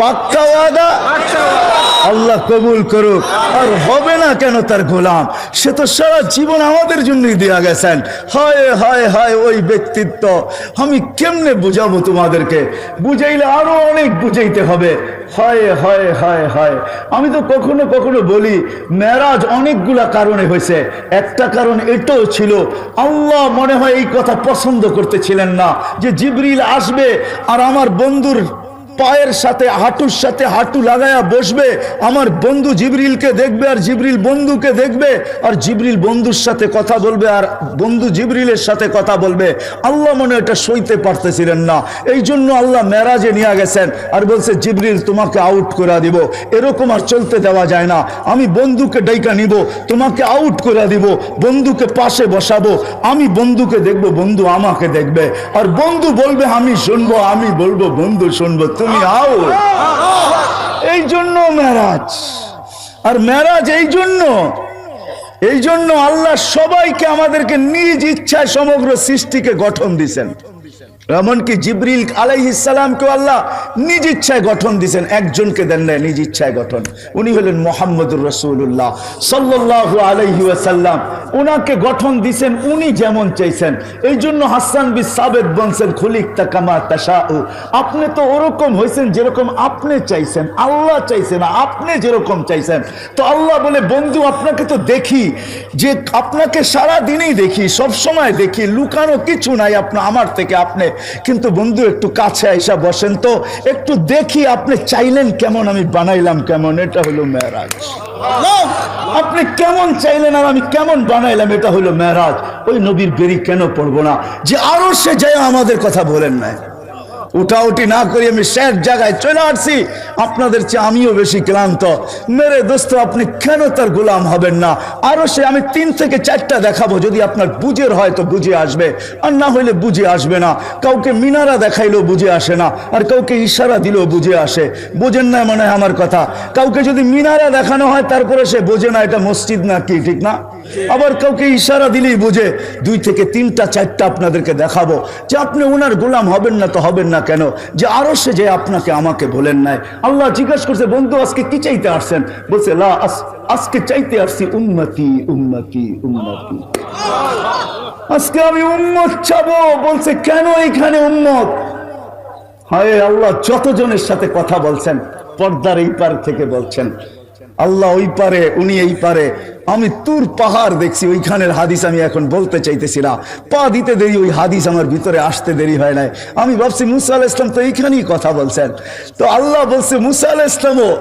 পাক্কা ওয়াদা? আল্লাহ কবুল করুক। আর হবে না কেন তার গোলাম? সে তো সারা জীবন আমাদের জন্যই দেয়া গেছেন। হায় হায় হায় ওই ব্যক্তিত্ব। আমি কেমনে বুঝাবো তোমাদেরকে? বুঝাইলে আরও অনেক বুঝাইতে হবে। হয় হয় হয় হয়। আমি তো কখনো কখনো বলি মেরাজ অনেকগুলা কারণে হয়েছে। একটা কারণ এটাও ছিল আল্লাহ মনে হয় এই কথা পছন্দ করতেছিলেন না যে জিবরিল আসবে আর আমার বন্ধুর পায়ের সাথে, হাঁটুর সাথে হাঁটু লাগায়া বসবে। আমার বন্ধু জিবরিলকে দেখবে আর জিবরিল বন্ধুকে দেখবে আর জিবরিল বন্ধুর সাথে কথা বলবে আর বন্ধু জিবরিলের সাথে কথা বলবে। আল্লাহ মনে এটা সইতে পারতেছিলেন না। এই জন্য আল্লাহ মেরাজে নিয়ে গেছেন আর বলছে, জিবরিল, তোমাকে আউট করে দিব। এরকম আর চলতে দেওয়া যায় না। আমি বন্ধুকে ডাইকা নিব, তোমাকে আউট করে দিব। বন্ধুকে পাশে বসাবো। আমি বন্ধুকে দেখব, বন্ধু আমাকে দেখবে। আর বন্ধু বলবে, আমি শুনব, আমি বলব, বন্ধু শুনব তুমি আও। এই জন্য মেরাজ। আর মেরাজ এই জন্য এই জন্য আল্লাহ সবাইকে আমাদেরকে নিজ ইচ্ছায় সমগ্র সৃষ্টিকে গঠন দিছেন এমনকি জিবরিল আলাইহিসালামকে আল্লাহ নিজ ইচ্ছায় গঠন দিছেন, একজনকে দেন নাই, নিজ ইচ্ছায় গঠন। উনি হলেন মোহাম্মদুর রসুল্লাহ সাল্লাহ আলাইহি ওয়াসাল্লাম। উনাকে গঠন দিছেন, উনি যেমন চাইছেন। এই জন্য হাসান বি সাবেদ বলছেন খুলিক তাকামা তাশাউ। আপনি তো ওরকম হয়েছেন যেরকম আপনি চাইছেন, আল্লাহ চাইছেন, আপনি যেরকম চাইছেন। তো আল্লাহ বলে, বন্ধু, আপনাকে তো দেখি, যে আপনাকে সারা দিনেই দেখি সব সময় দেখি, লুকানো কিছু নাই আপনার আমার থেকে আপনি কিন্তু বন্ধু একটু কাছে আইসা বসেন তো। একটু দেখি আপনি চাইলেন কেমন আমি বানাইলাম কেমন এটা হলো মেয়েরাজ আপনি কেমন চাইলেন আর আমি কেমন বানাইলাম এটা হলো মেয়ারাজ ওই নবীর বেরি কেন পড়ব না? যে আরও সে যায় আমাদের কথা বলেন নাই। উঠাউটি না করি আমি শেষ জায়গায় চলে আসছি। আপনাদের চেয়ে আমিও বেশি ক্লান্ত। মেরে দোস্ত, আপনি কেন তার গোলাম হবেন না? আরও সে আমি তিন থেকে চারটা দেখাবো। যদি আপনার বুঝের হয় তো বুঝে আসবে। আর না হইলে বুঝে আসবে না। কাউকে মিনারা দেখাইলেও বুঝে আসে না। আর কাউকে ইশারা দিলেও বুঝে আসে। বোঝেন না মনে হয় আমার কথা। কাউকে যদি মিনারা দেখানো হয়, তারপরে সে বোঝে না এটা মসজিদ না কি ঠিক না? আবার কাউকে ইশারা দিলেই বুঝে, দুই থেকে তিনটা, চারটা আপনাদেরকে দেখাবো। যে আপনি ওনার গোলাম হবেন না তো হবেন না কেন? যে আরও সে যে আপনাকে, আমাকে বলেন নাই। আল্লাহ জিজ্ঞাসা করছে, বন্ধু, আজকে কি চাইতে আসছেন? বলছে, লা আজকে চাইতে আসছি উন্নতি উন্নতি উন্নতি আজকে আমি উন্মত চাবো। বলছে, কেন এখানে উন্মত হায় আল্লাহ, যতজনের সাথে কথা বলছেন, পর্দার এই পার থেকে বলছেন। আল্লাহ ওই পারে, উনি এই পারে। আমি তুর পাহাড় দেখছি, ওইখানের হাদিস আমি এখন বলতে চাইতেছি না। পা দিতে দেরি, ওই হাদিস আমার ভিতরে আসতে দেরি হয় নাই। আমি ভাবছি মুসা আল ইসলাম তো এইখানেই কথা বলছেন। তো আল্লাহ বলছে, মুসা আল ইসলামও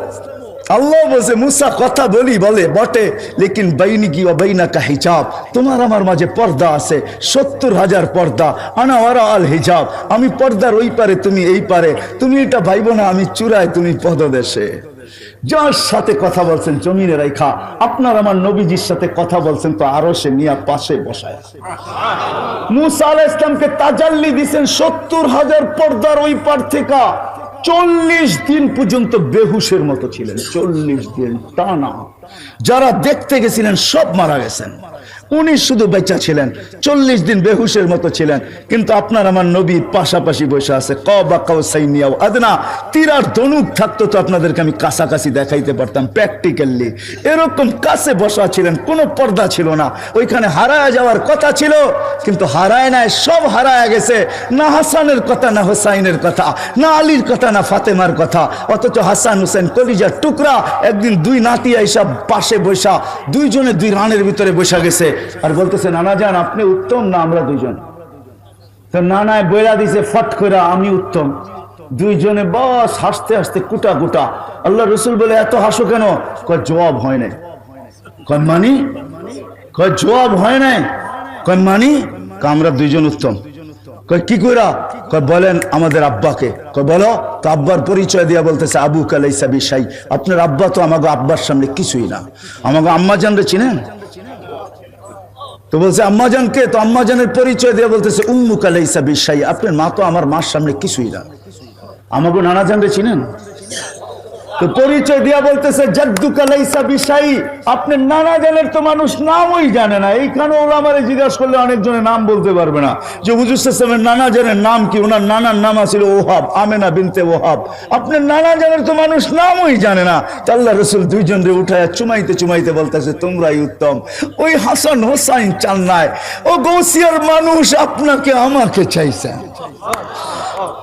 আল্লাহ বলছে, মুসা কথা বলি, বলে, বটে। লেকিন বাইনি কি বাইনা কা হিজাব। তোমার আমার মাঝে পর্দা আছে, সত্তর হাজার পর্দা। আনা ওরা আল হিজাব। আমি পর্দার ওই পারে, তুমি এই পারে। তুমি এটা ভাইব না, আমি চূড়ায় তুমি পদদেশে। যার সাথে কথা বলছেন জমিনে রেখা আপনার আমার নবীজির সাথে কথা বলছেন তো আরও সে মিয়া পাশে বসায় আছে। মুসা আলাহ ইসলামকে তাজাল্লি দিচ্ছেন সত্তর হাজার পর্দার ওই পার থেকে। চল্লিশ দিন পর্যন্ত বেহুশের মতো ছিলেন, চল্লিশ দিন টানা। যারা দেখতে গেছিলেন সব মারা গেছেন। উনি শুধু বেচা ছিলেন, চল্লিশ দিন বেহুশের মতো ছিলেন। কিন্তু আপনার আমার নবী পাশাপাশি বসে আছে। ক বা কাউ সাইনিয়াও আদনা। তীরার ধনুক থাকতো তো আপনাদেরকে আমি কাছাকাছি দেখাইতে পারতাম প্র্যাকটিক্যালি এরকম কাছে বসা ছিলেন, কোনো পর্দা ছিল না। ওইখানে হারায় যাওয়ার কথা ছিল, কিন্তু হারায় নাই, সব হারায় গেছে। না হাসানের কথা, না হোসাইনের কথা, না আলীর কথা, না ফাতেমার কথা। অথচ হাসান হুসেন কলিজার টুকরা একদিন দুই নাতি আইসা পাশে বৈশা দুইজনে দুই রানের ভিতরে বসা গেছে। আর বলতেছে, নানা যান আপনি উত্তম না আমরা দুইজন? তো নানায় বইরা দিছে, ফট করে আমি উত্তম। দুইজনে বস হাসতে হাসতে কুটা কুটা, আল্লাহ রসুল বলে, এত হাসো কেন? জবাব হয় নাই। কয়, মানি? কয়, জবাব হয় নাই। কয়, মানি? আমরা দুইজন উত্তম। কয়, কি কইরা? কয়, বলেন আমাদের আব্বাকে। কয়, বলো। তো আব্বার পরিচয় দিয়া বলতেছে আবু কালাইসা বিশাই। আপনার আব্বা তো আমাকে আব্বার সামনে কিছুই না। আমাকে আম্মা জানরে চিনেন? তো বলছে, আম্মাজানকে? তো আম্মাজানের পরিচয় দিয়ে বলতেছে উম্মুকালাইসা বিশাই আপনার মা তো আমার মার সামনে কিছুই না। আমাকে নানা জানরে চিনেন? তো পরিচয় দিয়া বলতেছে জাদ্দু কালাইসা বিশাই। আপনি নানা জানের তো মানুষ নামই জানে না। এইখানে ওরা আমার জিজ্ঞাসা করলে অনেকজনের নাম বলতে পারবে না। যে হুজুর সাহেবের নানা জানের নাম কি? ওনার নানার নাম আছিল ওহাব, আমেনা বিনতে ওহাব। আপনার নানা জানের তো মানুষ নামই জানে না। তো আল্লাহ রসুল দুইজন রে উঠায় চুমাইতে চুমাইতে বলতেছে, তোমরাই উত্তম। ওই হাসান হোসাইন চান্নায় ও গৌসিয়ার মানুষ, আপনাকে আমাকে চাইছেন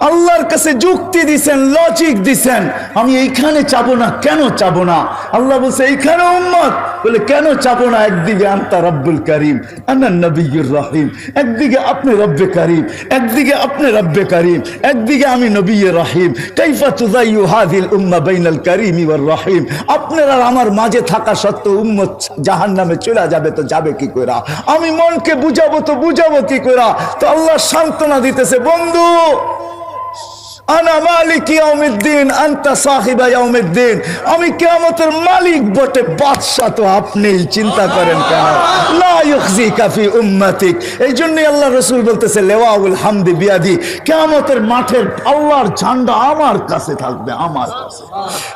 আল্লাহর কাছে যুক্তি দিছেন লজিক দিছেন। আমি এইখানে চাবো না, কেন চাবো না? আল্লাহ বলছে, এইখানে উম্মত। বলে, কেন চাবো না? একদিকে আন্তা রব্বুল করিম আন্নান নবীর রহিম। একদিকে আপনি রব্বে করিম, একদিকে আপনি রব্বে করিম। একদিকে আমি নবী রহিম। কাইফা তুদাইয়ু হাদিল উম্মা বাইনাল করিম ওয়ার রহিম। আপনার আমার মাঝে থাকা সত্ত্বেও উম্মত জাহান্নামে চলে যাবে তো যাবে কি কইরা? আমি মনকে বুঝাবো তো বুঝাবো কি কইরা? তো আল্লাহ সান্ত্বনা দিতেছে, বন্ধু আনা মালিক ইয়াউমিদ্দিন, আনতা সাহিবা ইয়াউমিদ্দিন। আমি কিয়ামতের মালিক বটে বাদশা তো আপনিই, চিন্তা করেন কেন? লা ইউখজিকা ফি উম্মাতিক। এই জন্য আল্লাহ রাসূল বলতেছে, লেওয়াউল হামদি বিয়াদি, কিয়ামতের মাঠের আল্লাহর ঝান্ডা আমার কাছে থাকবে, আমার কাছে।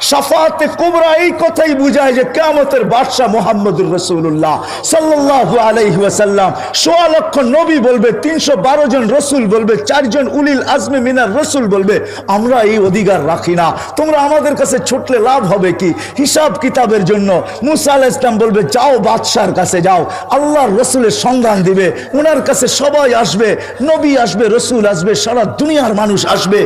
শাফাতে কুবরা এই কথাই বুঝায় যে, কিয়ামতের বাদশা মুহাম্মদুর রাসূলুল্লাহ সাল্লাল্লাহু আলাইহি ওয়াসাল্লাম। সোয়া লক্ষ নবী বলবে, তিনশো বারো জন রসুল বলবে, চারজন উলিল আজমে মিনার রসুল বলবে আমরা এই অধিকার রাখি না। তোমরা আমাদের কাছে ছুটলে লাভ হবে কি? হিসাব কিতাবের জন্য মুসা ইসলাম বলবে, যাও বাদশার কাছে যাও। আল্লাহর রসুলের সন্ধান দিবে। ওনার কাছে সবাই আসবে, নবী আসবে, রসুল আসবে, সারা দুনিয়ার মানুষ আসবে।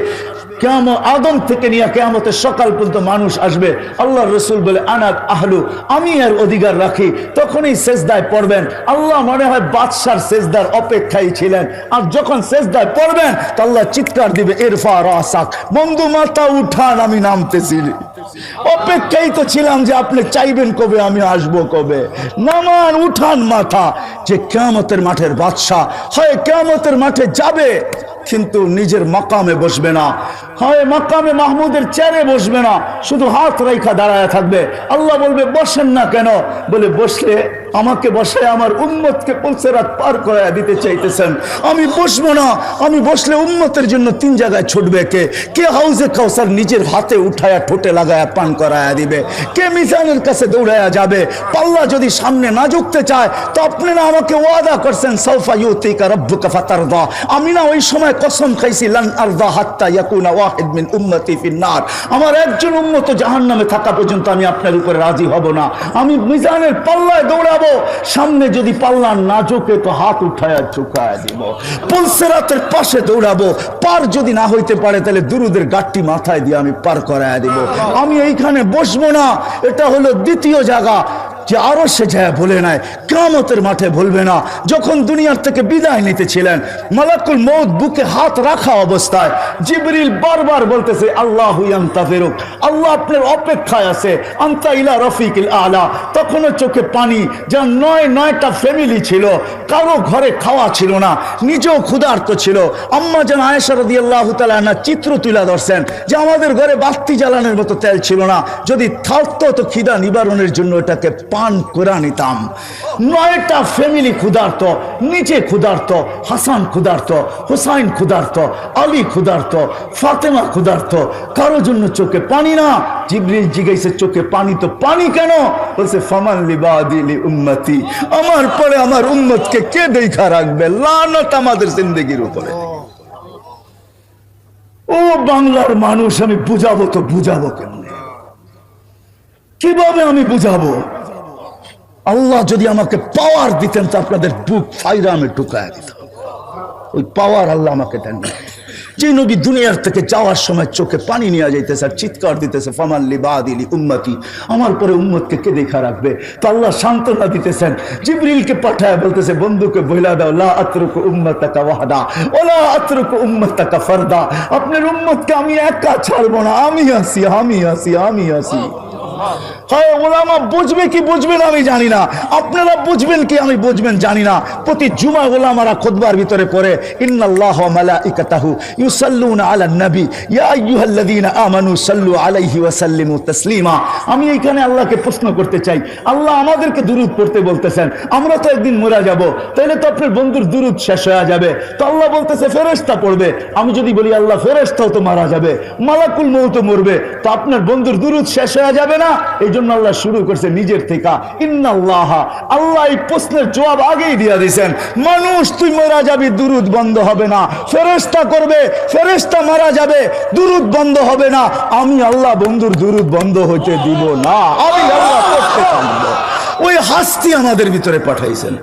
কেমন আদম থেকে নিয়ে কেয়ামতের সকাল পর্যন্ত মানুষ আসবে। আল্লাহ রসুল বলে, আনাত আহলু, আমি এর অধিকার রাখি। তখনই শেষদায় পড়বেন। আল্লাহ মনে হয় বাদশার শেষদার অপেক্ষায় ছিলেন। আর যখন শেষদায় পড়বেন, তো আল্লাহ চিৎকার দিবে এরফা রাসাক, বন্ধু মাথা উঠান, আমি নামতেছি। অপেক্ষাই তো ছিলাম যে আপনি চাইবেন কবে, আমি আসব কবে। নামান উঠান মাথা যে কেমতের মাঠের বাদশাহ, হয় কেমতের মাঠে যাবে, কিন্তু নিজের মাকামে বসবে না। হয় মাকামে মাহমুদের চেয়ারে বসবে না, শুধু হাত রেখা দাঁড়ায় থাকবে। আল্লাহ বলবে, বসেন না কেন? বলে, বসলে আমাকে বসায় আমার উম্মতকে পলসেরাত পার করায় দিতে চাইতেছেন। আমি বসবো না, আমি বসলে উম্মতের জন্য তিন জায়গায় ছুটবে কে? কে হাউজে কাউসার নিজের হাতে উঠায়া ঠোঁটে লাগায়া পান করায়া দিবে? কে মিজানের কাছে দৌড়ায়া যাবে? পাল্লা যদি সামনে না ঝুঁকতে চায়, তো আপনারা আমাকে ওয়াদা করছেন সৌফা ইউতিকা রব্বুকা ফাতারদা। আমি না ওই সময় কসম খাইছি, লান আরদা হাত্তা ইয়াকুনা ওয়াহিদ মিন উম্মতি ফিন্নার। আমার একজন উম্মত জাহান্নামে থাকা পর্যন্ত আমি আপনার উপরে রাজি হব না। আমি মিজানের পাল্লায় দৌড়াবো সামনে যদি পাল্লা না চোখে তো হাত উঠায়া চুকায় দিব। পুলসেরাতের পাশে দৌড়াবো। পার যদি না হইতে পারে, তাহলে দুরুদের গাঠটি মাথায় দিয়ে আমি পার করায় দিব। আমি এইখানে বসবো না। এটা হলো দ্বিতীয় জায়গা। যে আরও সে যায় বলে নাই কামতের মাঠে বলবে না। যখন দুনিয়ার থেকে বিদায় নিতেছিলেন মালাকুল মৌত বুকে হাত রাখা অবস্থায় জিবরিল বারবার বলতেছে, আল্লাহ ফেরুক আল্লাহ আপনার অপেক্ষায় আছে, আন্তা ইলা রফিকিল আলা। তখনও চোখে পানি যা নয় নয়টা ফ্যামিলি ছিল, কারও ঘরে খাওয়া ছিল না, নিজেও ক্ষুধার্ত ছিল। আম্মা যেন আয়েশা রদি আল্লাহ তালা চিত্র তুলে ধরছেন যে আমাদের ঘরে বাতি জ্বালানোর মতো তেল ছিল না। যদি থাকতো তো খিদা নিবারণের জন্য এটাকে পান করে নিতাম। নয়টা ফ্যামিলি ক্ষুধার্ত, নিচে ক্ষুধার্ত, হাসান ক্ষুধার্ত, হুসাইন ক্ষুধার্ত, আলী ক্ষুধার্ত, ফাতেমা ক্ষুধার্ত। কারও জন্য চোখে পানি না। জিবরিল জিজ্ঞাসা, চোখে পানি তো পানি কেন? বলছে, ফমান লিবাদিলি উম্মতি। আমার পরে আমার উম্মতকে কে দেখা রাখবে? লানত আমাদের জিন্দগির উপরে। ও বাংলার মানুষ, আমি বুঝাবো তো বুঝাবো কেমনে? কীভাবে আমি বুঝাবো? আল্লাহ যদি আমাকে পাওয়ার দিতেন, তো আপনাদের বুক ফাইরা আমি ঢুকায় দিতাম। ওই পাওয়ার আল্লাহ আমাকে দেন যে নবী দুনিয়ার থেকে যাওয়ার সময় চোখে পানি নিয়ে যাইতেছে আর চিৎকার দিতেছে ফামাল্লি বাদিলি উম্মতি আমার পরে উম্মতকে কে দেখা রাখবে? তো আল্লাহ সান্ত্বনা দিতেছেন। জিবরিলকে পাঠায় বলতেছে, বন্ধুকে বইলা দাও, লা আতরুকু উম্মতাকা ওয়াহদা ওলা আতরুকু উম্মতাকা ফারদা আপনার উম্মতকে আমি একা ছাড়বো না, আমি আসি আমি আসি আমি আসি হয় ওলামা বুঝবে কি বুঝবে না আমি জানি না। আপনারা বুঝবেন কি আমি বুঝবেন জানি না। প্রতি জুমা ওলামারা খুতবার ভিতরে পড়ে, ইন্নাল্লাহ আলান নবী। ইয়া আমানু সাল্লু আলাইহি ওয়া সাল্লিমু তাসলিমা। আমি আল্লাহকে প্রশ্ন করতে চাই। আল্লাহ আমাদেরকে দুরূদ পড়তে বলতেছেন, আমরা তো একদিন মরে যাব তাহলে তো আপনার বন্ধুর দুরূদ শেষ হয়ে যাবে। তো আল্লাহ বলতেছে, ফেরেশতা পড়বে। আমি যদি বলি, আল্লাহ, ফেরেশতাও তো মারা যাবে, মালাকুল মৌত মরবে। তো আপনার বন্ধুর দুরূদ শেষ হয়ে যাবে না? এই জন্য আল্লাহ শুরু করছে নিজের থেকে। ইন্নাল্লাহ, আল্লাহ এই প্রশ্নের জবাব আগেই দিয়ে দিয়েছেন মানুষ, তুই মারা যাবি, দুরুদ বন্ধ হবে না। ফেরেস্তা করবে ফেরেস্তা মারা যাবে, দুরুদ বন্ধ হবে না। আমি আল্লাহ বন্ধুর দুরুদ বন্ধ হইতে দিব না। আমি আল্লাহ ওই হাস্তি আমাদের ভিতরে পাঠাইছেন।